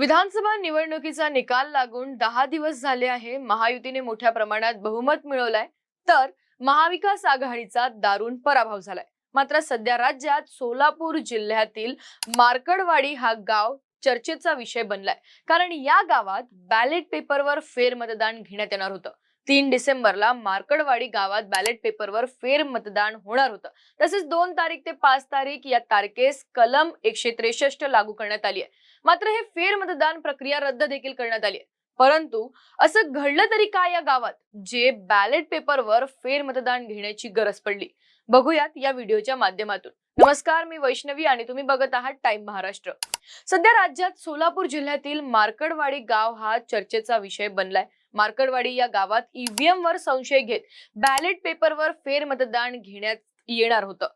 विधानसभा निवडणुकीचा निकाल लागून दहा दिवस झाले आहे. महायुतीने मोठ्या प्रमाणात बहुमत मिळवलंय. तर महाविकास आघाडीचा दारुण पराभव झालाय. मात्र सध्या राज्यात सोलापूर जिल्ह्यातील मार्कडवाडी हा गाव चर्चेचा विषय बनलाय. कारण या गावात बॅलेट पेपरवर फेरमतदान घेण्यात येणार होतं. तीन डिसेंबरला मार्कडवाडी गावात बॅलेट पेपरवर फेर मतदान होणार होतं. तसेच दोन तारीख ते पाच तारीख या तारखेस कलम एकशे त्रेसष्ट लागू करण्यात आली आहे. मात्र हे फेर मतदान प्रक्रिया रद्द देखील करण्यात आली आहे. परंतु असं घडलं तरी काय या गावात? जे बॅलेट पेपरवर फेर मतदान घेण्याची गरज पडली. बघूयात या व्हिडिओच्या माध्यमातून. नमस्कार मी वैष्णवी आणि तुम्ही बघत आहात टाइम महाराष्ट्र सध्या राज्यात सोलापूर जिल्ह्यातील मार्कडवाडी गाव हा चर्चेचा विषय बनलाय. मार्कडवाडी या गावात ईव्हीएम वर संशय घेत बॅलेट पेपरवर फेर मतदान घेण्यात येणार होतं.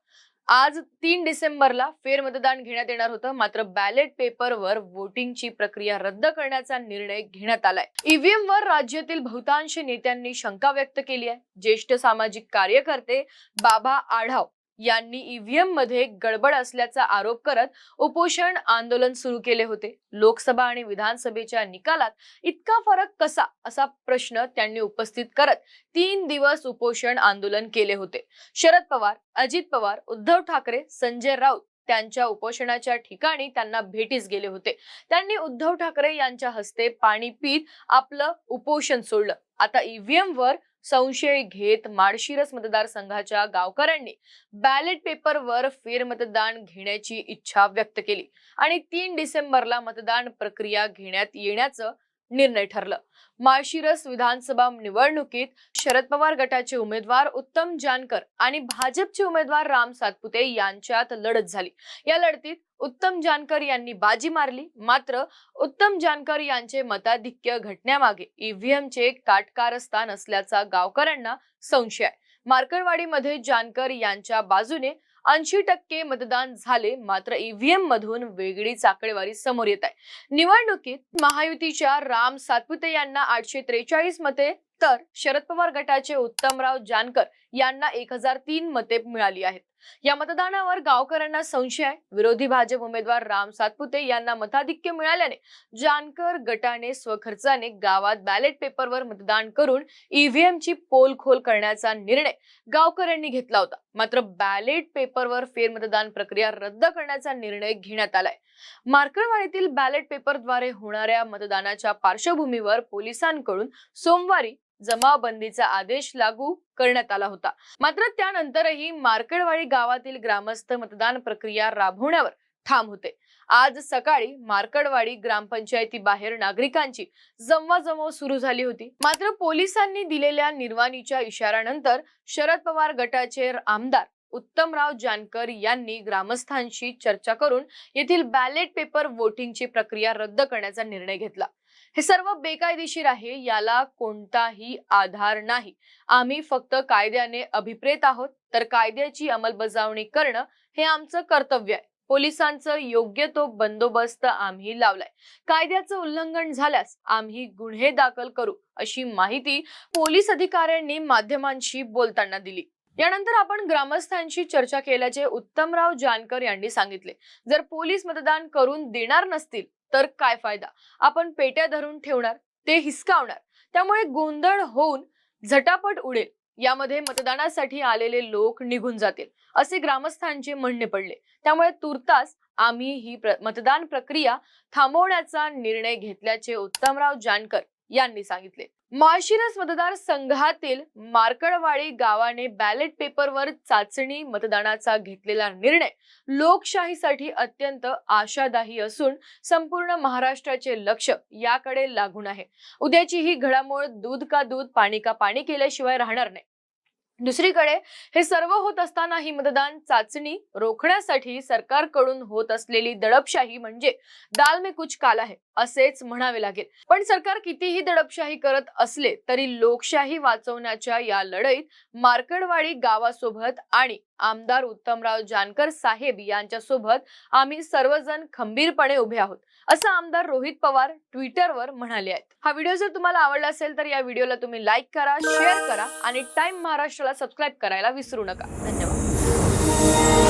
आज तीन डिसेंबरला फेर मतदान घेण्यात येणार होतं. मात्र बॅलेट पेपरवर वोटिंगची प्रक्रिया रद्द करण्याचा निर्णय घेण्यात आलाय. ईव्हीएम वर राज्यातील बहुतांश नेत्यांनी शंका व्यक्त केली आहे. ज्येष्ठ सामाजिक कार्यकर्ते बाबा आढाव यांनी ईव्हीएममध्ये गडबड असल्याचा आरोप करत उपोषण आंदोलन सुरू केले होते. लोकसभा आणि विधानसभेच्या निकालात इतका फरक कसा असा प्रश्न त्यांनी उपस्थित करत तीन दिवस उपोषण आंदोलन केले होते. शरद पवार अजित पवार उद्धव ठाकरे संजय राऊत त्यांच्या उपोषणाच्या ठिकाणी त्यांना भेटीस गेले होते. त्यांनी उद्धव ठाकरे यांच्या हस्ते पाणी पीत आपलं उपोषण सोडलं. आता ईव्हीएम वर संशय घेत माळशिरस मतदारसंघाच्या गावकऱ्यांनी बॅलेट पेपरवर फेरमतदान घेण्याची इच्छा व्यक्त केली आणि तीन डिसेंबरला मतदान प्रक्रिया घेण्यात येण्याचं निर्णय ठरलं. माळशिरस विधानसभा निवडणुकीत शरद पवार गटाचे उमेदवार उत्तम जानकर आणि भाजपचे उमेदवार राम सातपुते यांच्यात लढत झाली. या लढतीत उत्तम जानकर यांनी बाजी मारली. मात्र उत्तम जानकर यांचे मताधिक्य घटण्यामागे ईव्हीएमचे काटकारस्थान असल्याचा गावकऱ्यांना संशय आहे. मार्करवाडीमध्ये जानकर यांच्या बाजूने ऐंशी टक्के मतदान झाले मात्र ईव्हीएम मधून वेगळीच आकडेवारी समोर येत आहे. निवडणुकीत महायुतीच्या राम सातपुते यांना आठशे त्रेचाळीस मते तर शरद पवार गटाचे उत्तमराव जानकर यांना एक हजार तीन मते मिळाली आहेत. या मतदानावर गावकऱ्यांना संशय आहे. विरोधी भाजप उमेदवार राम सातपुते यांना मताधिक्य मिळाल्याने जानकर गटाने स्वखर्चाने गावात बॅलेट पेपरवर मतदान करून ईव्हीएम ची पोलखोल करण्याचा निर्णय गावकऱ्यांनी घेतला होता. मात्र बॅलेट पेपरवर फेरमतदान प्रक्रिया रद्द करण्याचा निर्णय घेण्यात आलाय. मार्करवाडीतील बॅलेट पेपरद्वारे होणाऱ्या मतदानाच्या पार्श्वभूमीवर पोलिसांकडून सोमवारी जमावबंदीचा आदेश लागू करण्यात आला होता. मात्र त्यानंतरही मार्कडवाडी गावातील ग्रामस्थ मतदान प्रक्रिया राबवण्यावर ठाम होते. आज सकाळी मार्कडवाडी ग्रामपंचायतीबाहेर नागरिकांची जमवाजमव सुरू झाली होती. मात्र पोलिसांनी दिलेल्या निर्वाणीच्या इशाऱ्यानंतर शरद पवार गटाचे आमदार उत्तमराव जानकर यांनी ग्रामस्थांशी चर्चा करून येथील बॅलेट पेपर वोटिंगची प्रक्रिया रद्द करण्याचा निर्णय घेतला. हे सर्व बेकायदेशीर आहे याला कोणताही आधार नाही. आम्ही फक्त कायद्याने अभिप्रेत आहोत तर कायद्याची अंमलबजावणी करणं हे आमचं कर्तव्य आहे. पोलिसांचं योग्य तो बंदोबस्त आम्ही लावलाय. कायद्याचं उल्लंघन झाल्यास आम्ही गुन्हे दाखल करू अशी माहिती पोलीस अधिकाऱ्यांनी माध्यमांशी बोलताना दिली. यानंतर आपण ग्रामस्थांशी चर्चा केल्याचे उत्तमराव जानकर यांनी सांगितले. जर पोलीस मतदान करून देणार नसतील तर काय फायदा? आपण पेट्या धरून ठेवणार ते हिसकावणार. त्यामुळे गोंधळ होऊन झटापट उडेल. यामध्ये मतदानासाठी आलेले लोक निघून जातील असे ग्रामस्थांचे म्हणणे पडले. त्यामुळे तुर्तास आम्ही ही प्र- मतदान प्रक्रिया थांबवण्याचा निर्णय घेतल्याचे उत्तमराव जानकर यांनी सांगितले. माळशिरस मतदार संघातील मार्कडवाडी गावाने बॅलेट पेपरवर चाचणी मतदानाचा घेतलेला निर्णय. लोकशाहीसाठी अत्यंत आशादायी असून संपूर्ण महाराष्ट्राचे लक्ष याकडे लागून आहे. उद्याची ही घडामोड दूध का दूध पाणी का पाणी केल्याशिवाय राहणार नाही. दुसरीकडे हे सर्व होत असताना ही मतदान चाचणी रोखण्यासाठी सरकारकडून होत असलेली दडपशाही म्हणजे दाल में कुछ काल आहे असेच म्हणावे लागेल. पण सरकार कितीही दडपशाही करत असले तरी लोकशाही वाचवण्याच्या या लढाईत मार्कडवाडी गावासोबत आणि आमदार उत्तमराव जानकर साहेब यांच्यासोबत आम्ही सर्वजण खंबीरपणे उभे आहोत असं आमदार रोहित पवार ट्विटरवर म्हणाले आहेत. हा व्हिडिओ जर तुम्हाला आवडला असेल तर या व्हिडिओला तुम्ही लाईक करा शेअर करा आणि टाइम महाराष्ट्राला सबस्क्राईब करायला विसरू नका. धन्यवाद.